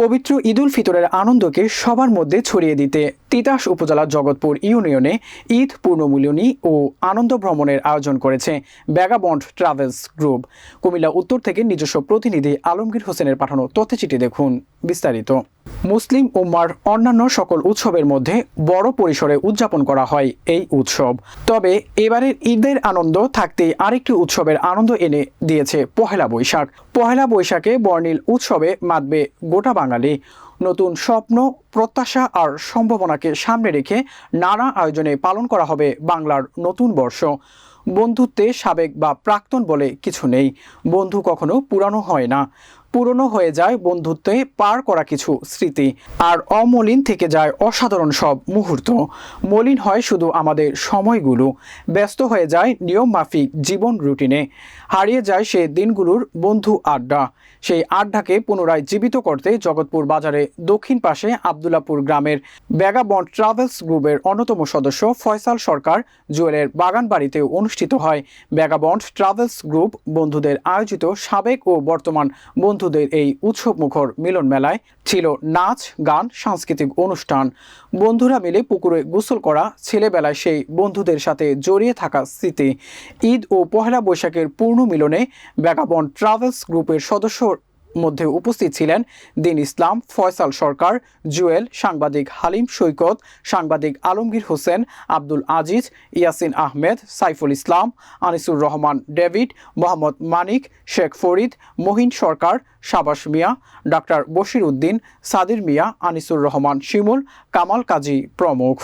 পবিত্র ঈদুল ফিতরের আনন্দকে সবার মধ্যে ছড়িয়ে দিতে তিতাস উপজেলার জগৎপুর ইউনিয়নে ঈদ পূর্ণমূল্যনী ও আনন্দ ভ্রমণের আয়োজন করেছে ব্যাগাবন্ড ট্রাভেলস গ্রুপ। কুমিল্লা উত্তর থেকে নিজস্ব প্রতিনিধি আলমগীর হোসেনের পাঠানো তথ্যচিঠি দেখুন বিস্তারিত। মুসলিম উম্মার অন্যান্য সকল উৎসবের মধ্যে বড় পরিসরে উদযাপন করা হয় এই উৎসব। তবে এবারের ঈদের আনন্দ থাকতে আরেকটি উৎসবের আনন্দ এনে দিয়েছে পহেলা বৈশাখ। পহেলা বৈশাখে বর্ণিল উৎসবে মাতবে গোটা বাঙালি। নতুন স্বপ্ন, প্রত্যাশা আর সম্ভাবনাকে সামনে রেখে নানা আয়োজনে পালন করা হবে বাংলার নতুন বর্ষ। বন্ধুত্বে সাবেক বা প্রাক্তন বলে কিছু নেই। বন্ধু কখনো পুরানো হয় না। পুরনো হয়ে যায় বন্ধুত্বে পার করা কিছু স্মৃতি। আর অমলিন থেকে যায় অসাধারণ সব মুহূর্ত। মলিন হয় শুধু আমাদের সময়গুলো। ব্যস্ত হয়ে যায় নিয়ম মাফিক জীবন রুটিনে। হারিয়ে যায় সে দিনগুলোর বন্ধু আড্ডা। সেই আড্ডাকে পুনরায় জীবিত করতে জগৎপুর বাজারে দক্ষিণ পাশে আবদুল্লাপুর গ্রামের ব্যাগাবন্ড ট্রাভেলস গ্রুপের অন্যতম সদস্য ফয়সাল সরকার জুয়েলের বাগান বাড়িতে অনুষ্ঠিত হয় ব্যাগাবন্ড ট্রাভেলস গ্রুপ বন্ধুদের আয়োজিত সাবেক ও বর্তমান বন্ধুদের এই উৎসব মুখর মিলন মেলায় ছিল নাচ, গান, সাংস্কৃতিক অনুষ্ঠান। বন্ধুরা মিলে পুকুরে গোসল করা ছেলেবেলায় সেই বন্ধুদের সাথে জড়িয়ে থাকা স্মৃতি। ঈদ ও পহেলা বৈশাখের পূর্ণ মিলনে ব্যাগাবন ট্রাভেলস গ্রুপের সদস্য মধ্যে উপস্থিত ছিলেন দিন ইসলাম, ফয়সাল সরকার, জুয়েল, সাংবাদিক হালিম সৈকত, সাংবাদিক আলমগীর হোসেন, আব্দুল আজিজ, ইয়াসিন আহমেদ, সাইফুল ইসলাম, আনিসুর রহমান ডেভিড, মোহাম্মদ মানিক, শেখ ফরিদ, মহিন সরকার, সাবাস মিয়া, ডাক্তার বশির উদ্দিন, সাদির মিয়া, আনিসুর রহমান শিমুল, কামাল কাজী প্রমুখ।